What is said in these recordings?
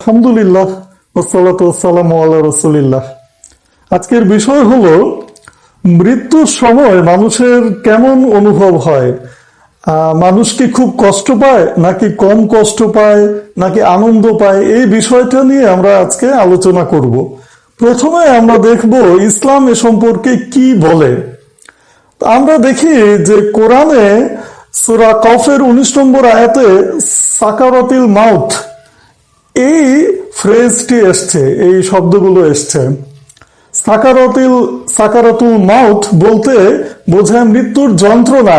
আলহামদুলিল্লাহ ওসালাম আল্লাহ রসুলিল্লাহ। আজকের বিষয় হলো, মৃত্যুর সময় মানুষের কেমন অনুভব হয়? মানুষ কি খুব কষ্ট পায়, নাকি কম কষ্ট পায়, নাকি আনন্দ পায়? এই বিষয়টা নিয়ে আমরা আজকে আলোচনা করব। প্রথমে আমরা দেখব ইসলাম এ সম্পর্কে কি বলে। আমরা দেখি যে কোরআনে সুরা কফের উনিশ নম্বর আয়াতে সাকারতিল মাউথ এই ফ্রেজটি এসছে, এই শব্দগুলো এসছে। সাকারতিল, সাকারাতুল মাউথ বলতে বোঝায় মৃত্যুর যন্ত্রণা,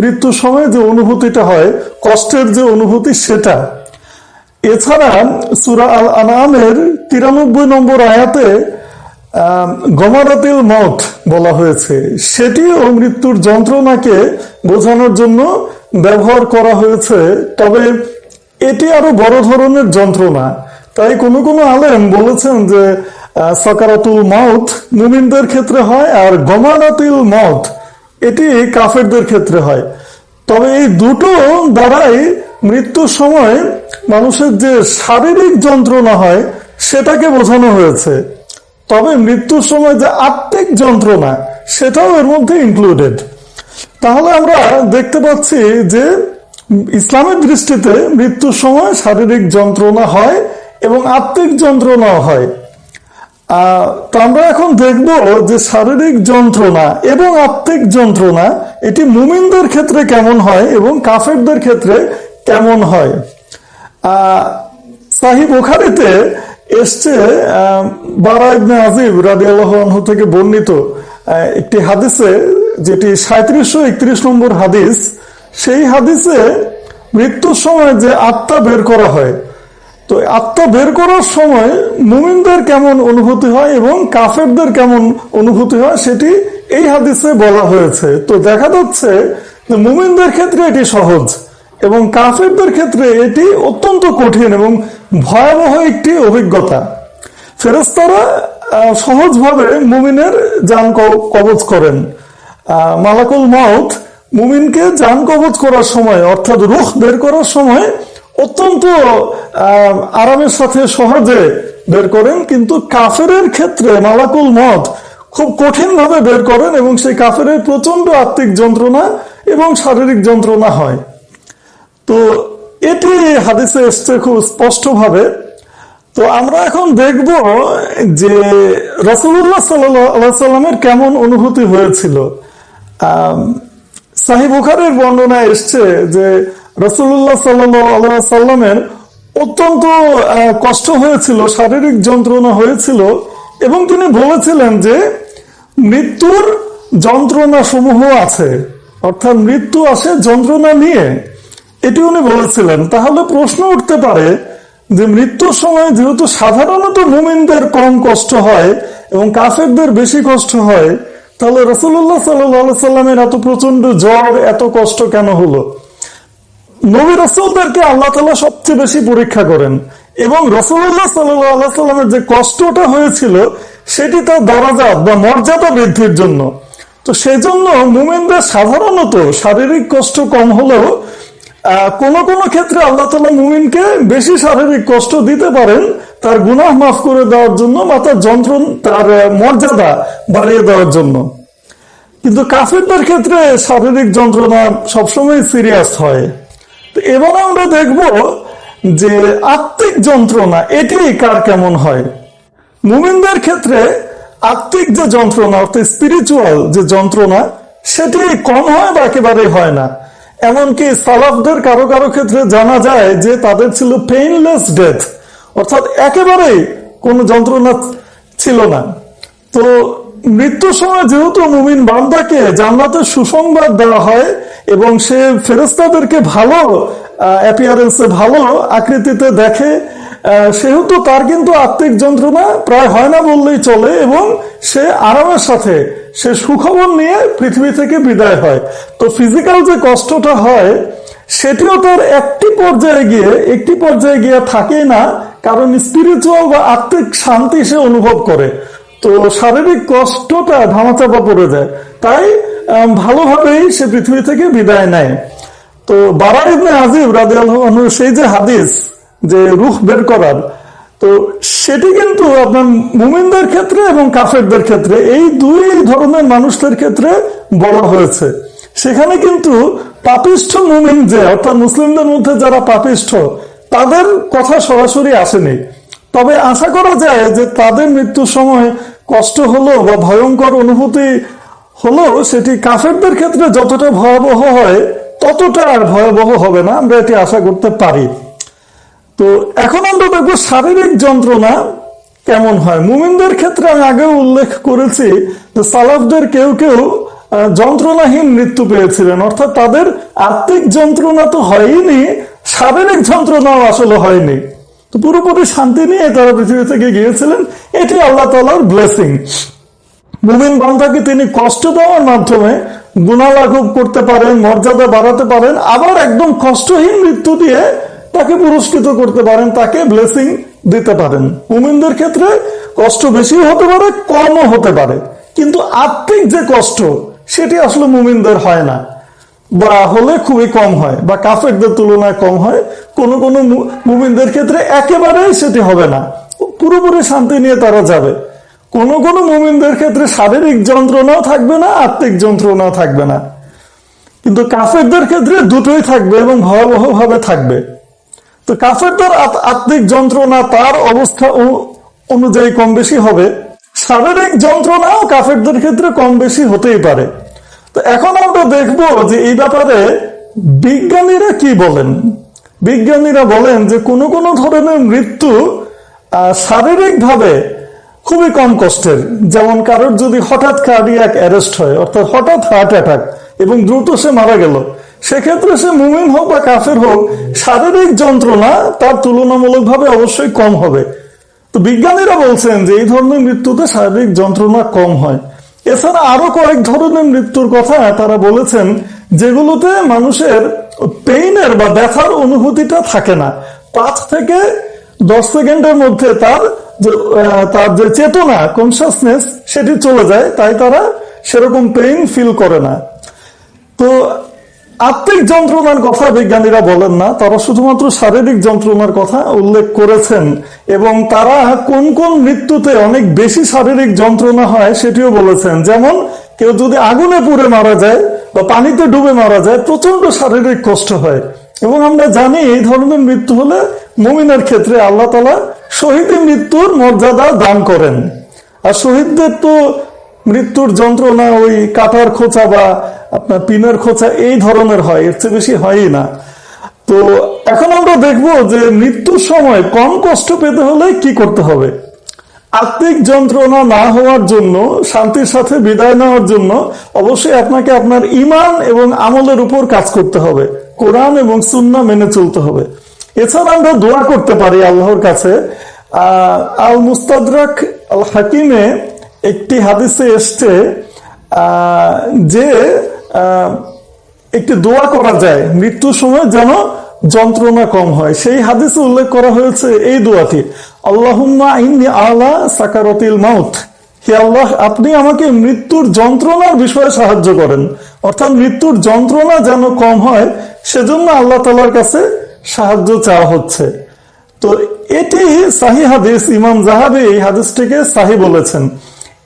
মৃত্যুর সময় যে অনুভূতিটা হয়, কষ্টের যে অনুভূতি সেটা। এছাড়া সুরা আল আনামের তিরানব্বই নম্বর আয়াতে গমারাতিল মত বলা হয়েছে। সেটিও মৃত্যুর যন্ত্রণাকে বোঝানোর জন্য ব্যবহার করা হয়েছে। তবে এটি আরও বড় ধরনের যন্ত্রণা। তাই কোনো কোনো আলেম বলেছেন যে সকারাতুল মাউথ মুমিনদের ক্ষেত্রে হয় আর গমারাতিল মত, এটি কাফেরদের ক্ষেত্রে হয়। তবে এই দুটো দ্বারাই মৃত্যুর সময় মানুষের যে শারীরিক যন্ত্রণা হয়, সেটাকে বোঝানো হয়েছে। তবে মৃত্যুর সময় যে আত্মিক যন্ত্রণা, সেটাও এর মধ্যে ইনক্লুডেড তাহলে আমরা দেখতে পাচ্ছি যে ইসলামের দৃষ্টিতে মৃত্যুর সময় শারীরিক যন্ত্রণা হয় এবং আত্মিক যন্ত্রণাও হয়। আহ, তো আমরা এখন দেখব যে শারীরিক যন্ত্রণা এবং আত্মিক যন্ত্রণা এটি মুমিনদের ক্ষেত্রে কেমন হয় এবং কাফেরদের ক্ষেত্রে কেমন হয়? আহ, সাহিব ওখারিতে এসছে আহ, বারা ইবনে আজিব রাদিয়াল্লাহু আনহু থেকে বর্ণিত আহ, একটি হাদিসে যেটি সাঁত্রিশশো একত্রিশ নম্বর হাদিস সেই হাদিসে মৃত্যুর সময় যে আত্মা বের করা হয়, তো আত্মা বের করার সময় মুমিনদের কেমন অনুভূতি হয় এবং কাফেরদের কেমন অনুভূতি হয় সেটি এই হাদিসে বলা হয়েছে। তো দেখা যাচ্ছে মুমিনদের ক্ষেত্রে এটি সহজ এবং কাফেরদের ক্ষেত্রে এটি অত্যন্ত কঠিন এবং ভয়াবহ একটি অভিজ্ঞতা। ফেরেস্তারা সহজভাবে মুমিনের যান কবজ করেন। মালাকুল মাউত মুমিনকে যান কবজ করার সময়, অর্থাৎ রুখ বের করার সময় অত্যন্ত আরামের সাথে সহজে বের করেন, কিন্তু কাফেরের ক্ষেত্রে মালাকুল মত খুব কঠিন ভাবে বের করেন এবং সেই কাফেরের প্রচণ্ড আত্মিক যন্ত্রণা এবং শারীরিক যন্ত্রণা হয়। তো এটি হাদিসে এসছে খুব স্পষ্টভাবে। তো আমরা এখন দেখব যে রসুল্লাহ সাল্লামের কেমন অনুভূতি হয়েছিল। আম, সাহিব বুখারের বর্ণনা এসছে যে রসুল্লাহ সাল্লামের অত্যন্ত কষ্ট হয়েছিল শারীরিক যন্ত্রণা হয়েছিল এবং তিনি বলেছিলেন যে মৃত্যুর যন্ত্রণা সমূহ আছে অর্থাৎ মৃত্যু আসে যন্ত্রণা নিয়ে। এটি উনি বলেছিলেন। তাহলে প্রশ্ন উঠতে পারে যে মৃত্যুর সময় যেহেতু সাধারণত মুমিনদের কম কষ্ট হয় এবং কাফেরদের বেশি কষ্ট হয় তাহলে রসুল্লাহ সাল্লামের এত প্রচণ্ড জ্বর, এত কষ্ট কেন হলো? নবী রসুলদেরকে আল্লাহ তালা সবচেয়ে বেশি পরীক্ষা করেন এবং রসুল্লাহ সাল্লাহ সাল্লামের যে কষ্টটা হয়েছিল, সেটি তার দরাজাত বা মর্যাদা বৃদ্ধির জন্য। তো সেজন্য মুমিনদের সাধারণত শারীরিক কষ্ট কম হলেও কোন কোন ক্ষেত্রে আল্লাহ তালা মুমিনকে বেশি শারীরিক কষ্ট দিতে পারেন তার গুনাহ মাফ করে দেওয়ার জন্য বা তার যন্ত্রণ, তার মর্যাদা বাড়িয়ে দেওয়ার জন্য। কিন্তু কাফেরদের ক্ষেত্রে শারীরিক যন্ত্রণা সবসময় সিরিয়াস হয়। তো এবার আমরা দেখব যে আত্মিক যন্ত্রণা, এটি কার কেমন হয়? মুমিনদের ক্ষেত্রে আত্মিক যে যন্ত্রণা, অর্থাৎ স্পিরিচুয়াল যে যন্ত্রণা, সেটি কম হয় বা একেবারে হয় না। এমনকি সালাফদের কারও কারও ক্ষেত্রে জানা যায় যে তাদের ছিল পেইনলেস ডেথ অর্থাৎ একেবারেই কোনো যন্ত্রণা ছিল না। তো মৃত্যুর সময় যেহেতু মুমিন বান্দাকে জান্নাতের সুসংবাদ দেওয়া হয় এবং সে ফেরেস্তাদেরকে ভালো অ্যাপিয়ারেন্সে ভালো আকৃতিতে দেখে সেহেতু তার কিন্তু আত্মিক যন্ত্রণা প্রায় হয় না বললেই চলে এবং সে আরামের সাথে সে সুখবর নিয়ে পৃথিবী থেকে বিদায় হয়। তো ফিজিক্যাল যে কষ্টটা হয়, সেটিও তার একটি পর্যায়ে গিয়ে, একটি পর্যায়ে গিয়ে থাকেই না। কারণ স্পিরিচুয়াল বা আত্মিক শান্তি সে অনুভব করে। তো শারীরিক কষ্টটা ধামাচাপা পড়ে যায়। তাই ভালোভাবেই সে পৃথিবী থেকে বিদায় নেয়। তো বারা ইবনে আজিব রাদিয়াল্লাহু আনহু সেই যে হাদিস যে রুহ বের করার, তো সেটি কিন্তু আপনার মুমিনদের ক্ষেত্রে এবং কাফেরদের ক্ষেত্রে, এই দুই ধরনের মানুষদের ক্ষেত্রে বলা হয়েছে। সেখানে কিন্তু পাপিষ্ঠ মুমিন যে, অর্থাৎ মুসলিমদের মধ্যে যারা পাপিষ্ঠ তাদের কথা সরাসরি আসেনি। তবে আশা করা যায় যে তাদের মৃত্যুর সময় কষ্ট হলো বা ভয়ঙ্কর অনুভূতি হলো, সেটি কাফেরদের ক্ষেত্রে যতটা ভয়াবহ হয়, ততটা আর ভয়াবহ হবে না, আমরা এটি আশা করতে পারি। তো এখন আমরা দেখব শারীরিক যন্ত্রণা কেমন হয়। মুমিনদের ক্ষেত্রে আমি আগেও উল্লেখ করেছি যে সালাফদের কেউ কেউ যন্ত্রণাহীন মৃত্যু পেয়েছিলেন। অর্থাৎ তাদের আত্মিক যন্ত্রণা তো হয়নি শারীরিক যন্ত্রণাও আসলে হয়নি। তো পুরোপুরি শান্তি নিয়ে তারা পৃথিবী থেকে গিয়েছিলেন। এটি আল্লাহ তালার ব্লেসিং মুমিন বান্ধাকে তিনি কষ্ট দেওয়ার মাধ্যমে গুণা লাঘব করতে পারেন, মর্যাদা বাড়াতে পারেন, আবার একদম কষ্টহীন মৃত্যু দিয়ে তাকে পুরস্কৃত করতে পারেন, তাকে ব্লেসিং দিতে পারেন। মুমিনদের ক্ষেত্রে কষ্ট বেশি হতে পারে, কমও হতে পারে। কিন্তু আত্মিক যে কষ্ট সেটি আসলে মুমিনদের হয় না। বা হলে খুবই কম হয় বা কাফেরদের তুলনায় কম হয়। কোন কোন মুমিনদের ক্ষেত্রে একেবারেই সেটি হবে না। পুরোপুরি শান্তি নিয়ে তারা যাবে। কোন কোন মুমিনদের ক্ষেত্রে শারীরিক যন্ত্রণাও থাকবে না, আত্মিক যন্ত্রণাও থাকবে না। কিন্তু কাফেরদের ক্ষেত্রে দুটোই থাকবে এবং ভয়াবহ ভাবে থাকবে। তো কাফেরদের আত- আত্মিক যন্ত্রণা তার অবস্থা অনুযায়ী কম বেশি হবে। শারীরিক যন্ত্রণাও কাফেরদের ক্ষেত্রে কম বেশি হতেই পারে। তো এখন আমরা দেখব যে এই ব্যাপারে বিজ্ঞানীরা কি বলেন? বিজ্ঞানীরা বলেন যে কোনো কোনো ধরনের মৃত্যু শারীরিক ভাবে খুবই কম কষ্টের। যেমন কারোর যদি হঠাৎ কার্ডিয়াক অ্যারেস্ট হয়, অর্থাৎ হঠাৎ হার্ট অ্যাটাক এবং দ্রুত সে মারা গেল, সেক্ষেত্রে সে মুমিন হোক বা কাফের হোক শারীরিক যন্ত্রণা তার তুলনামূলকভাবে অবশ্যই কম হবে। তো বিজ্ঞানীরা বলছেন যে এই ধরনের মৃত্যুতে শারীরিক যন্ত্রণা কম হয়। এছাড়া আরও কয়েক ধরনের মৃত্যুর কথা তারা বলেছেন, যেগুলোতে মানুষের পেইনের বা ব্যথার অনুভূতিটা থাকে না। পাঁচ থেকে দশ সেকেন্ডের মধ্যে তার তার যে চেতনা কনসাসনেস সেটি চলে যায়, তাই তারা সেরকম পেইন ফিল করে না। তো আত্মিক যন্ত্রণার কথা বিজ্ঞানীরা বলেন না, তারা শুধুমাত্র শারীরিক যন্ত্রণার কথা উল্লেখ করেছেন এবং তারা কোন কোন মৃত্যুতে অনেক বেশি শারীরিক যন্ত্রণা হয় সেটিও বলেছেন। যেমন, কেউ যদি আগুনে পুড়ে মারা যায় বা পানিতে ডুবে মারা যায় প্রচণ্ড শারীরিক কষ্ট হয়। এবং আমরা জানি এই ধরনের মৃত্যু হলে মুমিনের ক্ষেত্রে আল্লাহ তালা শহীদ মৃত্যুর মর্যাদা দান করেন। আর শহীদদের তো মৃত্যুর যন্ত্রণা ওই কাটার খোঁচা বা আপনার পিনের খোঁচা এই ধরনের হয়, এর চেয়ে বেশি হয়ই না। তো এখন আমরা দেখব যে মৃত্যুর সময় কম কষ্ট পেতে হলে কি করতে হবে। আত্মিক যন্ত্রণা না হওয়ার জন্য, শান্তির সাথে বিদায় নেওয়ার জন্য অবশ্যই আপনাকে আপনার ইমান এবং আমলের উপর কাজ করতে হবে। কোরআন এবং সুন্না মেনে চলতে হবে। এছাড়া আমরা দোয়া করতে পারি আল্লাহর কাছে। আল মুস্তাদরাক আল হাকিমে একটি হাদিসে এসছে যে একটি দোয়া করা যায়। মৃত্যুর সময় যেন যন্ত্রণা কম হয়। সেই হাদিসে উল্লেখ করা হয়েছে এই দোয়াটি ইন্নি আলা সাকারতিল মাউত। হে আল্লাহ, আপনি আমাকে মৃত্যুর যন্ত্রণার বিষয়ে সাহায্য করেন। অর্থাৎ মৃত্যুর যন্ত্রণা যেন কম হয়, সেজন্য আল্লাহ তালার কাছে সাহায্য চাওয়া হচ্ছে। তো এটি সাহি হাদিস। ইমাম জাহাবি এই হাদিসটিকে সাহি বলেছেন।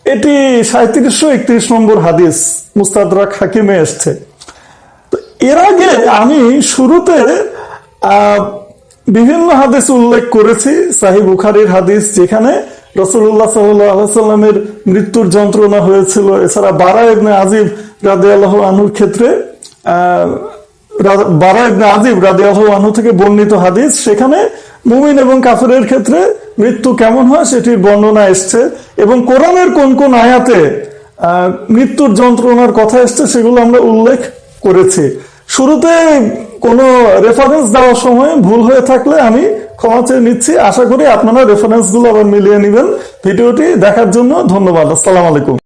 এটি সাঁত্রিশশো একত্রিশ নম্বর হাদিস মুস্তাদরাক হাকিমে এসছে। তো এর আগে আমি শুরুতে বিভিন্ন হাদিস উল্লেখ করেছি সাহি বুখারির হাদিস, যেখানে রসুল্লাহ সাল্লামের মৃত্যুর যন্ত্রণা হয়েছিল। এছাড়া বারা ইবনে আজিব রাদে আল্লাহ আনুর ক্ষেত্রে বারা ইবনে আজিব রাদে আল্লাহ আনু থেকে বর্ণিত হাদিস। সেখানে মুমিন এবং কাফেরের ক্ষেত্রে মৃত্যু কেমন হয় সেটির বর্ণনা এসছে এবং কোরআনের কোন কোন আয়াতে মৃত্যুর যন্ত্রণার কথা এসছে সেগুলো আমরা উল্লেখ করেছি। শুরুতে কোনো রেফারেন্স দেওয়ার সময় ভুল হয়ে থাকলে আমি ক্ষমা চেয়ে নিচ্ছি। আশা করি আপনারা রেফারেন্সগুলো আবার মিলিয়ে নেবেন। ভিডিওটি দেখার জন্য ধন্যবাদ। আসসালামু আলাইকুম।